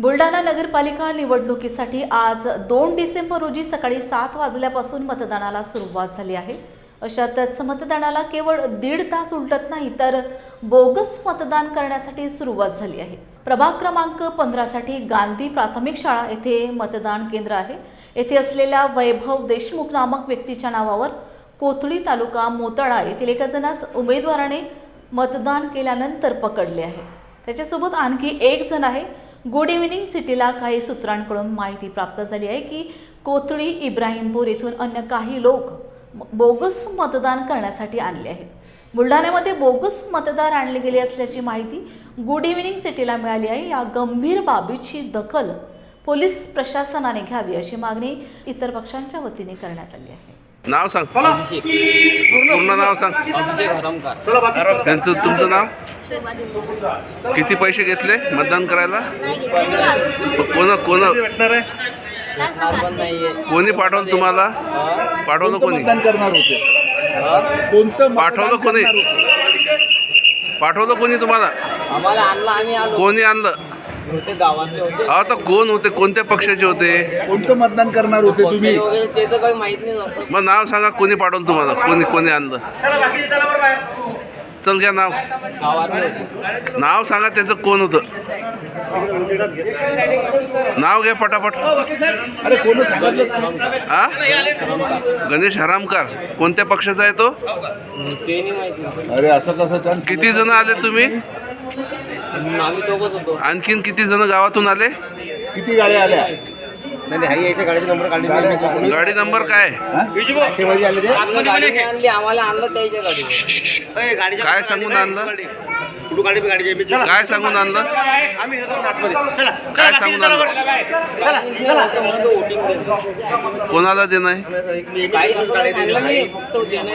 बुलढाणा नगरपालिका निवडणुकीसाठी आज दोन डिसेंबर रोजी सकाळी सात वाजल्यापासून मतदानाला सुरुवात झाली आहे. अशातच मतदानाला केवळ दीड तास उलटत नाही तर बोगस मतदान करण्यासाठी सुरुवात झाली आहे. प्रभाग क्रमांक पंधरासाठी गांधी प्राथमिक शाळा येथे मतदान केंद्र आहे. येथे असलेल्या वैभव देशमुख नामक व्यक्तीच्या नावावर कोथळी तालुका मोताळा येथील एका जणास उमेदवाराने मतदान केल्यानंतर पकडले आहे. त्याच्यासोबत आणखी एक जण आहे. गुड इव्हिनिंग सिटीला काही सूत्रांकडून माहिती प्राप्त झाली आहे की कोथळी इब्राहिमपूर येथून अन्य काही लोक बोगस मतदान करण्यासाठी आणले आहेत. बुलढाण्यामध्ये बोगस मतदार आणले गेले असल्याची माहिती गुड इव्हिनिंग सिटीला मिळाली आहे. या गंभीर बाबीची दखल पोलीस प्रशासनाने घ्यावी अशी मागणी इतर पक्षांच्या वतीने करण्यात आली आहे. नाव सांग. अभिषेक. पूर्ण नाव सांग. अभिषेक हरमकर त्यांचं तुमचं नाव? शोभा. किती पैसे घेतले मतदान करायला? नाही घेतले. कोण कोण? काय सांगा? पण नाहीये कोणी पाठवलं तुम्हाला? पाठवलं कोणतं कोणी? मतदान करणार होते? कोणतं मतदान पाठवलं कोणी? करणार होते? पाठवलं कोणी तुम्हाला? आम्हाला आणलं आम्ही आलो. कोणी आणलं? तर कोण होते? कोणत्या पक्षाचे होते? कोणतं मतदान करणार होते तुम्ही? ते तर काही माहीत नाही असं. मग नाव सांगा कोणी पाठवलं तुम्हाला? कोणी कोणी आणलं? चल घ्या नाव. नाव सांगा त्याचं कोण होतं? नाव घ्या पटापट. अरे कोण सांगितलं? हा? गणेश हरामकर. कोणत्या पक्षाचा आहे तो? ते नाही माहिती. अरे असं कसं किती जण आले तुम्ही? आम्ही दोघच होतो आणखीन किती जण गावातून आले किती गाड्या आल्या नाही हाई यायच्या गाडीचे नंबर काढले गाडी नंबर काय आले ते गाडी आणली आम्हाला आणलं त्याच्या गाडीच्या काय सांगून आणलं कुठं गाडी मी गाडीचे मी काय सांगून आणलं आम्ही काय सांगून आणलं कोणाला देणं आहे काही असं काही सांगलं नाही फक्त देणं